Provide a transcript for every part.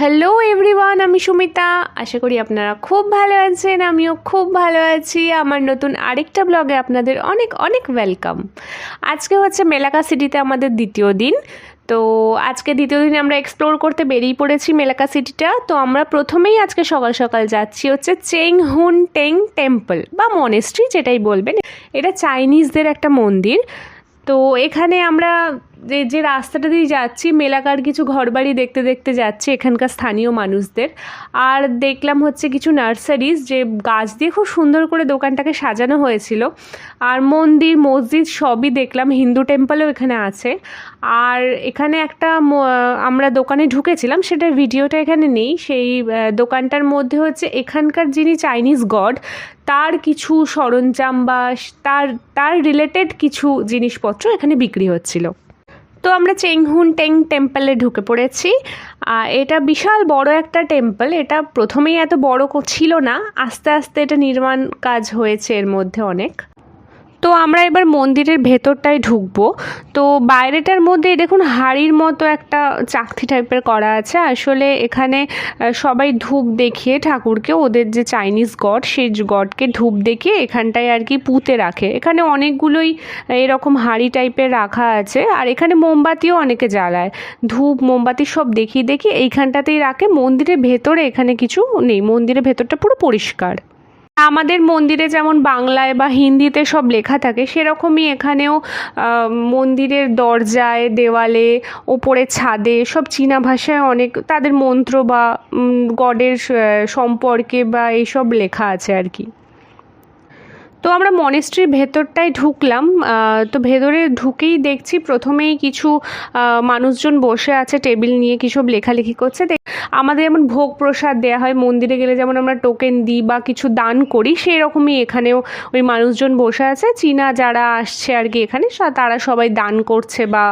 Hello everyone আমি সুমিতা। আশা করি আপনারা খুব ভালো আছেন, আমিও খুব ভালো আছি। আমার নতুন আরেকটা ব্লগে আপনাদের অনেক অনেক ওয়েলকাম আজকে হচ্ছে মেলাকা সিটিতে আমাদের দ্বিতীয় দিন। তো আজকে দ্বিতীয় দিন আমরা এক্সপ্লোর করতে বেরিয়ে পড়েছি মেলাকা সিটিটা তো আমরা প্রথমেই আজকে সকাল সকাল যাচ্ছি হচ্ছে চেং হুন টেং টেম্পল বা মনেস্ট্রি যেটাই বলবেন। এটা চাইনিজদের একটা মন্দির। তো এখানে আমরা যে যে রাস্তাটা দিয়ে যাচ্ছি, মেলাকার কিছু ঘরবাড়ি দেখতে দেখতে যাচ্ছি এখানকার স্থানীয় মানুষদের। আর দেখলাম হচ্ছে কিছু নার্সারিজ যে গাছ দিয়ে খুব সুন্দর করে দোকানটাকে সাজানো হয়েছিল। আর মন্দির, মসজিদ সবই দেখলাম, হিন্দু টেম্পলও এখানে আছে। আর এখানে একটা আমরা দোকানে ঢুকেছিলাম, সেটার ভিডিওটা এখানে নেই। সেই দোকানটার মধ্যে হচ্ছে এখানকার যিনি চাইনিজ গড তার কিছু সরঞ্জাম বা তার তার রিলেটেড কিছু জিনিসপত্র এখানে বিক্রি হচ্ছিল। তো আমরা চেংহুন টেং টেম্পলে ঢুকে পড়েছি। এটা বিশাল বড় একটা টেম্পল। এটা প্রথমেই এত বড় ছিল না। আস্তে আস্তে এটা নির্মাণ কাজ হয়েছে এর মধ্যে অনেক। তো আমরা এবার মন্দিরের ভেতরটায় ঢুকবো। তো বাইরেটার মধ্যে দেখুন হাড়ির মতো একটা চাকতি টাইপের করা আছে। আসলে এখানে সবাই ধূপ দেখিয়ে ঠাকুরকে, ওদের যে চাইনিজ গড সেই গডকে ধূপ দেখিয়ে এখানটায় আর কি পুঁতে রাখে। এখানে অনেকগুলোই এরকম হাঁড়ি টাইপের রাখা আছে। আর এখানে মোমবাতিও অনেকে জ্বালায়। ধূপ, মোমবাতি সব দেখিয়ে দেখিয়ে এইখানটাতেই রাখে। মন্দিরের ভেতরে এখানে কিছু নেই। মন্দিরের ভেতরটা পুরো পরিষ্কার। আমাদের মন্দিরে যেমন বাংলায় বা হিন্দিতে সব লেখা থাকে, সেরকমই এখানেও মন্দিরের দরজায়, দেওয়ালে, ওপরে ছাদে সব চীনা ভাষায় অনেক, তাদের মন্ত্র বা গডের সম্পর্কে বা এইসব লেখা আছে আর কি। তো আমরা মনেস্ট্রির ভেতরটায় ঢুকলাম। তো ভেতরে ঢুকেই দেখছি প্রথমেই কিছু মানুষজন বসে আছে টেবিল নিয়ে কিছু লেখালেখি করছে। আমাদের যেমন ভোগ প্রসাদ দেওয়া হয় মন্দিরে গেলে যেমন আমরা টোকেন দিই বা কিছু দান করি সেই রকমই এখানেও ওই মানুষজন বসে আছে। চীনা যারা আসছে আর কি এখানে তারা সবাই দান করছে বা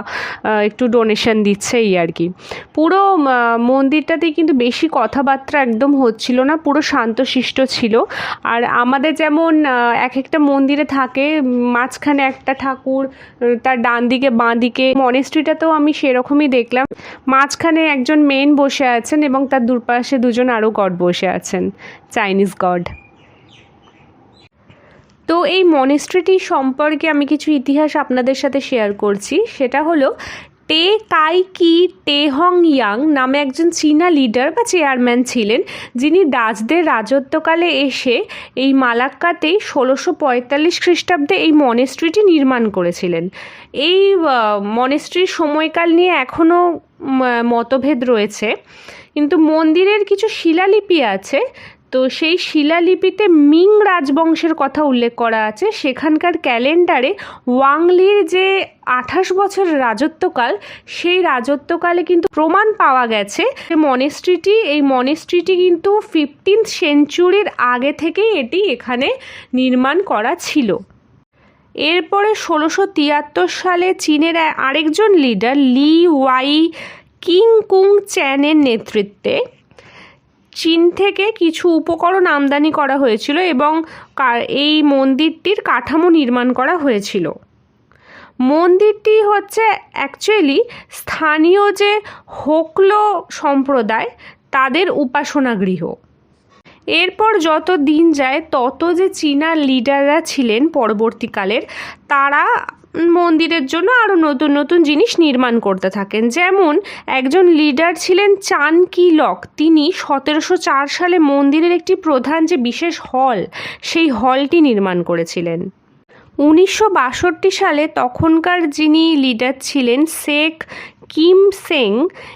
একটু ডোনেশন দিচ্ছে এই আর কি। পুরো মন্দিরটাতেই কিন্তু বেশি কথাবার্তা একদম হচ্ছিল না পুরো শান্তশিষ্ট ছিল। আর আমাদের যেমন আহ, এক একটা মন্দিরে থাকে, মাঝখানে একটা ঠাকুর তার ডান দিকে, বাঁ দিকে। মনেস্ট্রিটাতেও আমি সেরকমই দেখলাম। মাঝখানে একজন মেন বসে আছেন এবং তার দুপাশে দুজন আরও গড বসে আছেন চাইনিজ গড তো এই মনেস্ট্রিটি সম্পর্কে আমি কিছু ইতিহাস আপনাদের সাথে শেয়ার করছি। সেটা হলো টে কাই কি টে হং ইয়াং নামে একজন চীনা লিডার বা চেয়ারম্যান ছিলেন, যিনি ডাচদের রাজত্বকালে এসে এই মালাক্কাতেই ষোলোশো পঁয়তাল্লিশ খ্রিস্টাব্দে এই মনেস্ট্রিটি নির্মাণ করেছিলেন। এই মনেস্ট্রির সময়কাল নিয়ে এখনও মতভেদ রয়েছে। কিন্তু মন্দিরের কিছু শিলালিপি আছে তো সেই শিলালিপিতে মিং রাজবংশের কথা উল্লেখ করা আছে। সেখানকার ক্যালেন্ডারে ওয়াংলির যে আঠাশ বছর রাজত্বকাল, সেই রাজত্বকালে কিন্তু প্রমাণ পাওয়া গেছে মনেস্ট্রিটি, এই মনেস্ট্রিটি কিন্তু ফিফটিন্থ সেঞ্চুরির আগে থেকেই এটি এখানে নির্মাণ করা ছিল। এরপরে ষোলোশো তিয়াত্তর সালে চীনের আরেকজন leader Li Wai King Kung চ্যানের নেতৃত্বে চীন থেকে কিছু উপকরণ আমদানি করা হয়েছিল এবং এই মন্দিরটির কাঠামো নির্মাণ করা হয়েছিল। মন্দিরটি হচ্ছে অ্যাকচুয়ালি স্থানীয় যে হোকলো সম্প্রদায়, তাদের উপাসনা গৃহ এরপর যত দিন যায়, তত যে চীনা লিডাররা ছিলেন পরবর্তীকালের, তারা মন্দিরের জন্য আরও নতুন নতুন জিনিস নির্মাণ করতে থাকেন। যেমন একজন লিডার ছিলেন চান কি লক। তিনি সতেরোশো চার সালে মন্দিরের একটি প্রধান যে বিশেষ হল, সেই হলটি নির্মাণ করেছিলেন। উনিশশো বাষট্টি সালে তখনকার যিনি লিডার ছিলেন শেখ কিম সেং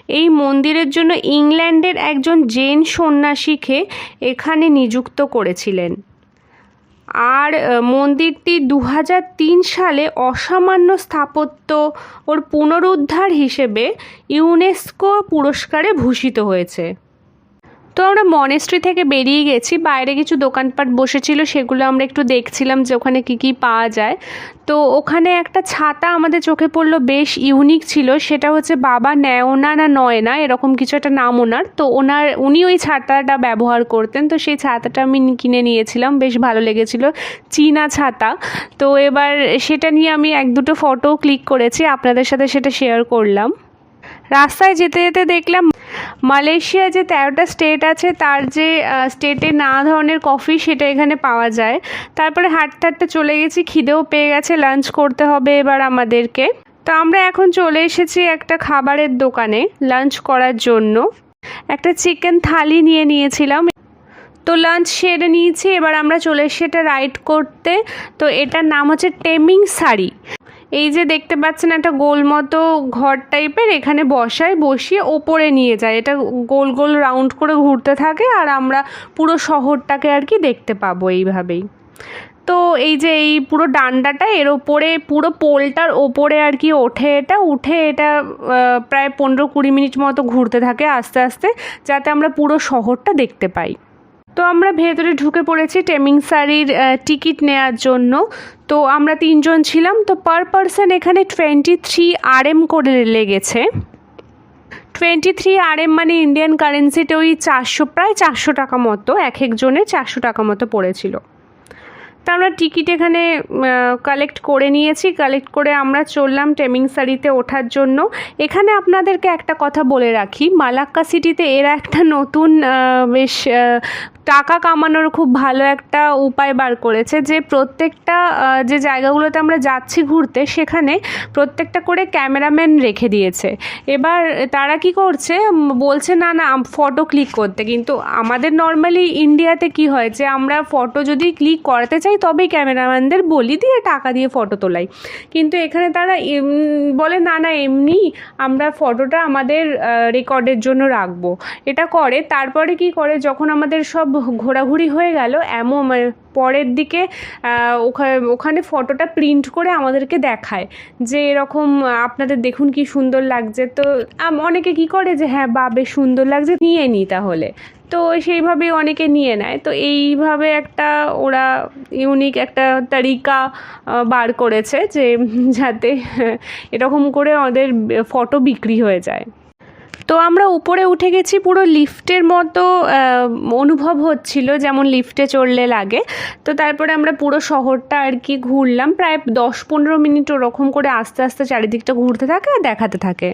এই মন্দিরের জন্য ইংল্যান্ডের একজন জেন সন্ন্যাসীকে এখানে নিযুক্ত করেছিলেন। আর মন্দিরটি দু সালে অসামান্য স্থাপত্য ওর পুনরুদ্ধার হিসেবে ইউনেস্কো পুরস্কারে ভূষিত হয়েছে। তো আমরা মনেস্ট্রি থেকে বেরিয়ে গেছি। বাইরে কিছু দোকানপাট বসেছিল, সেগুলো আমরা একটু দেখছিলাম যে ওখানে কী কী পাওয়া যায়। তো ওখানে একটা ছাতা আমাদের চোখে পড়ল, বেশ ইউনিক ছিল। সেটা হচ্ছে বাবা নেওনা না নয়না, এরকম কিছু একটা নাম ওনার। তো ওনার, উনি ওই ছাতাটা ব্যবহার করতেন। তো সেই ছাতাটা আমি কিনে নিয়েছিলাম, বেশ ভালো লেগেছিল। চীনা ছাতা। তো এবার সেটা নিয়ে আমি এক দুটো ফটো ক্লিক করেছি, আপনাদের সাথে সেটা শেয়ার করলাম। রাস্তায় যেতে যেতে দেখলাম মালয়েশিয়া যে তেরোটা স্টেট আছে, তার যে স্টেটে নানা ধরনের কফি সেটা এখানে পাওয়া যায়। তারপরে হাঁটতে হাঁটতে চলে গেছি, খিদেও পেয়ে গেছে লাঞ্চ করতে হবে এবার আমাদেরকে। তো আমরা এখন চলে এসেছি একটা খাবারের দোকানে লাঞ্চ করার জন্য। একটা চিকেন থালি নিয়ে নিয়েছিলাম। তো লাঞ্চ সেরে নিয়েছি, এবার আমরা চলে এসেছি এটা রাইড করতে। তো এটার নাম হচ্ছে টেমিং শাড়ি। এই যে দেখতে পাচ্ছেন একটা গোল মতো ঘর টাইপের, এখানে বসায়, বসিয়ে ওপরে নিয়ে যায়। এটা গোল গোল রাউন্ড করে ঘুরতে থাকে আর আমরা পুরো শহরটাকে আর কি দেখতে পাবো এইভাবেই। তো এই যে এই পুরো ডান্ডাটা, এর ওপরে পুরো পোলটার ওপরে আর কি ওঠে এটা, উঠে এটা প্রায় পনেরো কুড়ি মিনিট মতো ঘুরতে থাকে আস্তে আস্তে, যাতে আমরা পুরো শহরটা দেখতে পাই। তো আমরা ভেতরে ঢুকে পড়েছি টেমিং শাড়ির টিকিট নেওয়ার জন্য। তো আমরা তিনজন ছিলাম, তো পার পারসন এখানে টোয়েন্টি থ্রি আর এম করে লেগেছে। টোয়েন্টি থ্রি আর এম মানে ইন্ডিয়ান কারেন্সিতে ওই চারশো, প্রায় চারশো টাকা মতো, এক একজনের চারশো টাকা মতো পড়েছিল। তা আমরা টিকিট এখানে কালেক্ট করে নিয়েছি কালেক্ট করে আমরা চললাম টেমিং সারিতে ওঠার জন্য। এখানে আপনাদেরকে একটা কথা বলে রাখি, মালাক্কা সিটিতে এরা একটা নতুন বেশ টাকা কামানোর খুব ভালো একটা উপায় বার করেছে যে প্রত্যেকটা যে জায়গাগুলোতে আমরা যাচ্ছি ঘুরতে, সেখানে প্রত্যেকটা করে ক্যামেরাম্যান রেখে দিয়েছে। এবার তারা কি করছে? বলছে, না না ফটো ক্লিক করতে। কিন্তু আমাদের নর্মালি ইন্ডিয়াতে কি হয় যে, আমরা ফটো যদি ক্লিক করাতে চাই, তবেই ক্যামেরাম্যানদের বলি দিয়ে টাকা দিয়ে ফটো তোলাই। কিন্তু এখানে তারা বলে, না না, এমনি আমরা ফটোটা আমাদের রেকর্ডের জন্য রাখব। এটা করে। তারপরে কি করে? যখন আমাদের সব ঘোরাঘুরি হয়ে গেল। এমন মানে পরের দিকে ওখানে ওখানে ফটোটা প্রিন্ট করে আমাদেরকে দেখায় যে এরকম, আপনাদের দেখুন কি সুন্দর লাগছে। তো অনেকে কি করে যে হ্যাঁ বা, বেশ সুন্দর লাগছে, নিয়ে নিই তাহলে। তো সেইভাবে অনেকে নিয়ে নেয়। তো এইভাবে একটা ওরা ইউনিক একটা তারিকা বার করেছে যে, যাতে এরকম করে ওদের ফটো বিক্রি হয়ে যায়। তো আমরা উপরে উঠে গেছি, পুরো লিফটের মতো অনুভব হচ্ছিল যেমন লিফটে চললে লাগে। তো তারপরে আমরা পুরো শহরটা আর কি ঘুরলাম, প্রায় দশ পনেরো মিনিট ওরকম করে আস্তে আস্তে চারিদিকটা ঘুরতে থাকে আর দেখাতে থাকে।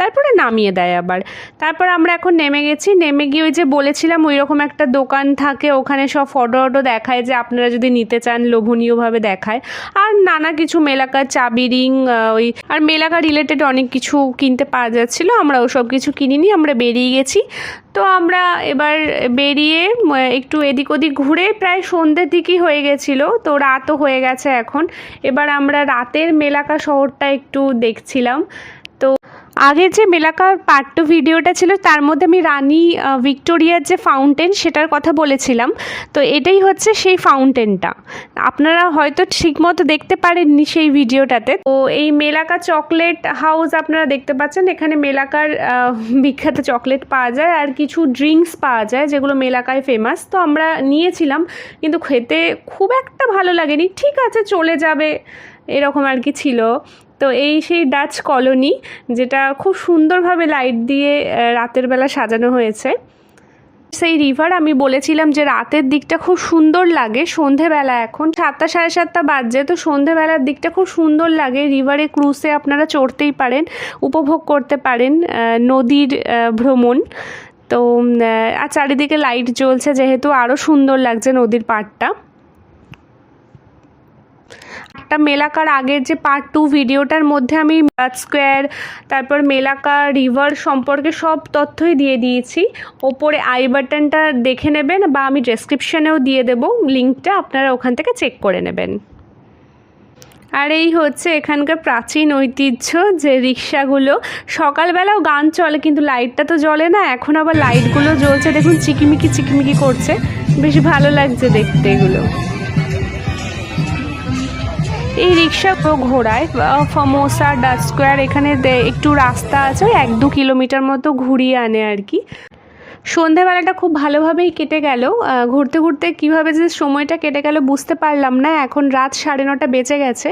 তারপরে নামিয়ে দেয় আবার। তারপর আমরা এখন নেমে গেছি। নেমে গিয়ে ওই যে বলেছিলাম ওই রকম একটা দোকান থাকে, ওখানে সব ফটো টটো দেখায় যে আপনারা যদি নিতে চান, লোভনীয়ভাবে দেখায়। আর নানা কিছু, মেলাকার চাবি, রিং ওই, আর মেলাকা রিলেটেড অনেক কিছু কিনতে পাওয়া যাচ্ছিল। আমরা ওসব কিছু কিনিনি, আমরা বেরিয়ে গেছি। তো আমরা এবার বেরিয়ে একটু এদিক ওদিক ঘুরে প্রায় সন্ধ্যের দিকই হয়ে গেছিল। তো রাতও হয়ে গেছে এখন। এবার আমরা রাতের মেলাকা শহরটা একটু দেখছিলাম। তো আগের যে মেলাকার পার্ট টু ভিডিওটা ছিল, তার মধ্যে আমি রানী ভিক্টোরিয়ার যে ফাউন্টেন সেটার কথা বলেছিলাম। তো এটাই হচ্ছে সেই ফাউন্টেনটা আপনারা হয়তো ঠিকমতো দেখতে পারেননি সেই ভিডিওটাতে তো এই মেলাকা চকলেট হাউস আপনারা দেখতে পাচ্ছেন, এখানে মেলাকার বিখ্যাত চকলেট পাওয়া যায় আর কিছু ড্রিঙ্কস পাওয়া যায় যেগুলো মেলাকায় ফেমাস তো আমরা নিয়েছিলাম, কিন্তু খেতে খুব একটা ভালো লাগেনি। ঠিক আছে, চলে যাবে। এরকম আর কি ছিল। তো এই সেই ডাচ কলোনি যেটা খুব সুন্দরভাবে লাইট দিয়ে রাতের বেলা সাজানো হয়েছে। সেই রিভার আমি বলেছিলাম যে রাতের দিকটা খুব সুন্দর লাগে, সন্ধেবেলা এখন সাতটা সাড়ে সাতটা বাজছে, তো সন্ধেবেলার দিকটা খুব সুন্দর লাগে। রিভারে ক্রুজে আপনারা চড়তেই পারেন, উপভোগ করতে পারেন নদীর ভ্রমণ। তো আর চারিদিকে লাইট জ্বলছে, যেহেতু আরও সুন্দর লাগছে নদীর পাড়টা। একটা মেলাকার আগের যে পার্ট টু ভিডিওটার মধ্যে আমি স্কোয়ার তারপর মেলাকা রিভার সম্পর্কে সব তথ্যই দিয়ে দিয়েছি। ওপরে আই বাটনটা দেখে নেবেন বা আমি ডেসক্রিপশানেও দিয়ে দেবো। লিঙ্কটা আপনারা ওখান থেকে চেক করে নেবেন। আর এই হচ্ছে এখানকার প্রাচীন ঐতিহ্য যে রিক্সাগুলো সকালবেলাও গান চলে, কিন্তু লাইটটা তো জ্বলে না। এখন আবার লাইটগুলো জ্বলছে। দেখুন, চিকিমিকি চিকিমিকি করছে। বেশ ভালো লাগছে দেখতে এগুলো। এই রিক্সা আহ, ফমোসা ডাচ স্কোয়ার এখানে একটু রাস্তা আছে এক দু কিলোমিটার মতো ঘুরিয়ে আনে আর কি। সন্ধেবেলাটা খুব ভালোভাবেই কেটে গেল। ঘুরতে ঘুরতে কীভাবে যে সময়টা কেটে গেল বুঝতে পারলাম না এখন রাত সাড়ে নটা বেজে গেছে।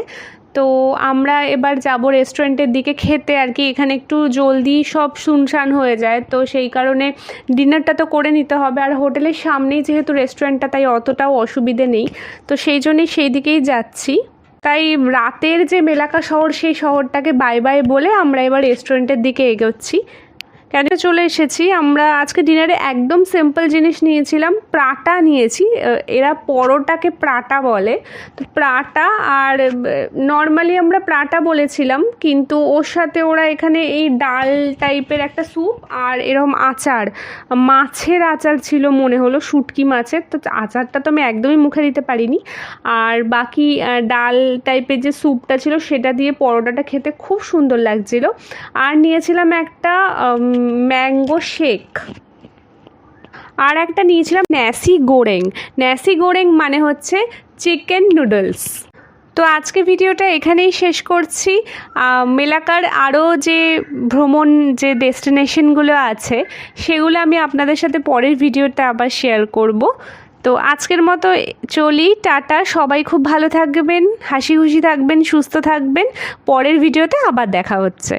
তো আমরা এবার যাব রেস্টুরেন্টের দিকে খেতে আর কি এখানে একটু জলদি সব শুনশান হয়ে যায়। তো সেই কারণে ডিনারটা তো করে নিতে হবে আর হোটেলের সামনেই যেহেতু রেস্টুরেন্টটা তাই অতটাও অসুবিধে নেই। তো সেই জন্যই সেই দিকেই যাচ্ছি। তাই রাতের যে মেলাকা শহর, সেই শহরটাকে বাই বাই বলে আমরা এবার রেস্টুরেন্টের দিকে এগোচ্ছি। কেন চলে এসেছি। আমরা আজকে ডিনারে একদম সিম্পল জিনিস নিয়েছিলাম, প্রাটা নিয়েছি। এরা পরোটাকে প্রাটা বলে। তো প্রাটা আর নর্মালি আমরা প্রাটা বলেছিলাম, কিন্তু ওর সাথে ওরা এখানে এই ডাল টাইপের একটা স্যুপ আর এরকম আচার। মাছের আচার ছিল মনে হলো, শুটকি মাছের। তো আচারটা তো আমি একদমই মুখে দিতে পারিনি। আর বাকি ডাল টাইপের যে স্যুপটা ছিল, সেটা দিয়ে পরোটাটা খেতে খুব সুন্দর লাগছিল। আর নিয়েছিলাম একটা ম্যাঙ্গো শেক। আর একটা নিয়েছিলাম ন্যাসি গোরেং ন্যাসি গোরেং মানে হচ্ছে চিকেন নুডলস। তো আজকে ভিডিওটা এখানেই শেষ করছি। মেলাকার আরও যে ভ্রমণ, যে ডেস্টিনেশনগুলো আছে, সেগুলো আমি আপনাদের সাথে পরের ভিডিওতে আবার শেয়ার করব। তো আজকের মতো চলি, টাটা, সবাই খুব ভালো থাকবেন, হাসি খুশি থাকবেন, সুস্থ থাকবেন। পরের ভিডিওতে আবার দেখা হচ্ছে।